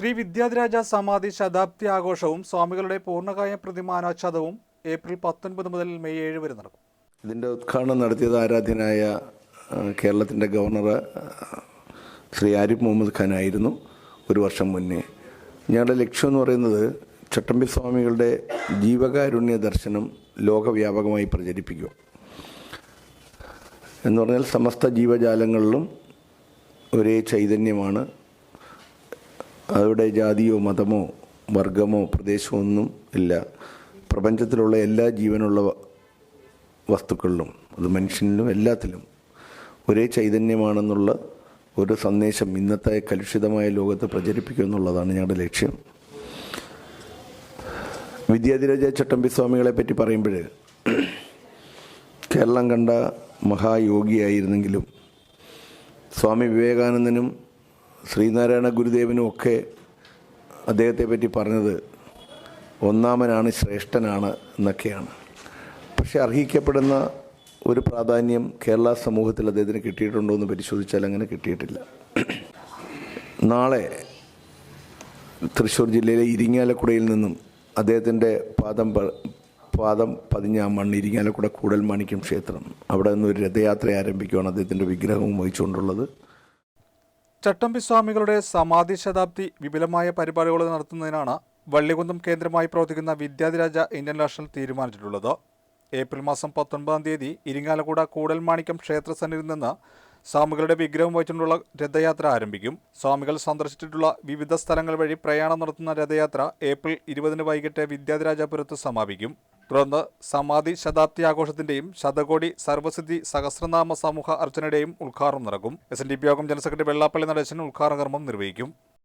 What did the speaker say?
ശ്രീ വിദ്യാധിരാജ സമാധി ശതാബ്ദി ആഘോഷവും സ്വാമികളുടെ പൂർണകായ പ്രതിമാനാച്ഛാദവും ഏപ്രിൽ പത്തൊൻപത് മുതൽ മെയ് ഏഴ് വരെ നടക്കും. ഇതിന്റെ ഉദ്ഘാടനം നടത്തിയത് ആരാധ്യനായ കേരളത്തിന്റെ ഗവർണർ ശ്രീ ആരിഫ് മുഹമ്മദ് ഖാൻ ആയിരുന്നു ഒരു വർഷം മുന്നേ. ഞങ്ങളുടെ ലക്ഷ്യം എന്ന് പറയുന്നത് ചട്ടമ്പി സ്വാമികളുടെ ജീവകാരുണ്യ ദർശനം ലോകവ്യാപകമായി പ്രചരിപ്പിക്കുക. എന്ന് പറഞ്ഞാൽ സമസ്ത ജീവജാലങ്ങളിലും ഒരേ ചൈതന്യമാണ് അവിടെ ജാതിയോ മതമോ വർഗമോ പ്രദേശമോ ഒന്നും ഇല്ല. പ്രപഞ്ചത്തിലുള്ള എല്ലാ ജീവനുള്ള വസ്തുക്കളിലും അത് മനുഷ്യനിലും എല്ലാത്തിലും ഒരേ ചൈതന്യമാണെന്നുള്ള ഒരു സന്ദേശം ഇന്നത്തെ കലുഷിതമായ ലോകത്ത് പ്രചരിപ്പിക്കുക എന്നുള്ളതാണ് ഞങ്ങളുടെ ലക്ഷ്യം. വിദ്യാധിരാജ ചട്ടമ്പി സ്വാമികളെ പറ്റി പറയുമ്പോൾ കേരളം കണ്ട മഹായോഗിയായിരുന്നെങ്കിലും സ്വാമി വിവേകാനന്ദനും ശ്രീനാരായണ ഗുരുദേവനും ഒക്കെ അദ്ദേഹത്തെ പറ്റി പറഞ്ഞത് ഒന്നാമനാണ് ശ്രേഷ്ഠനാണ് എന്നൊക്കെയാണ്. പക്ഷെ അർഹിക്കപ്പെടുന്ന ഒരു പ്രാധാന്യം കേരള സമൂഹത്തിൽ അദ്ദേഹത്തിന് കിട്ടിയിട്ടുണ്ടോ എന്ന് പരിശോധിച്ചാൽ അങ്ങനെ കിട്ടിയിട്ടില്ല. നാളെ തൃശ്ശൂർ ജില്ലയിലെ ഇരിങ്ങാലക്കുടയിൽ നിന്നും അദ്ദേഹത്തിന്റെ പാദം പാദം പതിഞ്ഞ മണ്ണ് ഇരിങ്ങാലക്കുട കൂടൽ മാണിക്യം ക്ഷേത്രം. അവിടെ നിന്ന് ഒരു രഥയാത്ര ആരംഭിക്കുകയാണ് അദ്ദേഹത്തിന്റെ വിഗ്രഹവും വഹിച്ചുകൊണ്ടുള്ളത്. ചട്ടമ്പി സ്വാമികളുടെ സമാധി ശതാബ്ദി വിപുലമായ പരിപാടികൾ നടത്തുന്നതിനാണ് വള്ളികുന്തം കേന്ദ്രമായി പ്രവർത്തിക്കുന്ന വിദ്യാധിരാജ ഇന്റർനാഷണൽ തീരുമാനിച്ചിട്ടുള്ളത്. ഏപ്രിൽ മാസം പത്തൊൻപതാം തീയതി ഇരിങ്ങാലക്കുട ക്ഷേത്ര സന്നിധിയിൽ നിന്ന് സ്വാമികളുടെ വിഗ്രഹം വഹിച്ചുകൊണ്ടുള്ള രഥയാത്ര ആരംഭിക്കും. സ്വാമികൾ സന്ദർശിച്ചിട്ടുള്ള വിവിധ സ്ഥലങ്ങൾ വഴി പ്രയാണം നടത്തുന്ന രഥയാത്ര ഏപ്രിൽ ഇരുപതിന് വൈകിട്ട് വിദ്യാധിരാജപുരത്ത് സമാപിക്കും. തുടർന്ന് സമാധി ശതാബ്ദി ആഘോഷത്തിന്റെയും ശതകോടി സർവസിദ്ധി സഹസ്രനാമ സമൂഹ അർച്ചനയുടെയും ഉദ്ഘാടനം നടക്കും. S N D P Yogam general secretary Vellappally Natesan ഉദ്ഘാടന കർമ്മം നിർവഹിക്കും.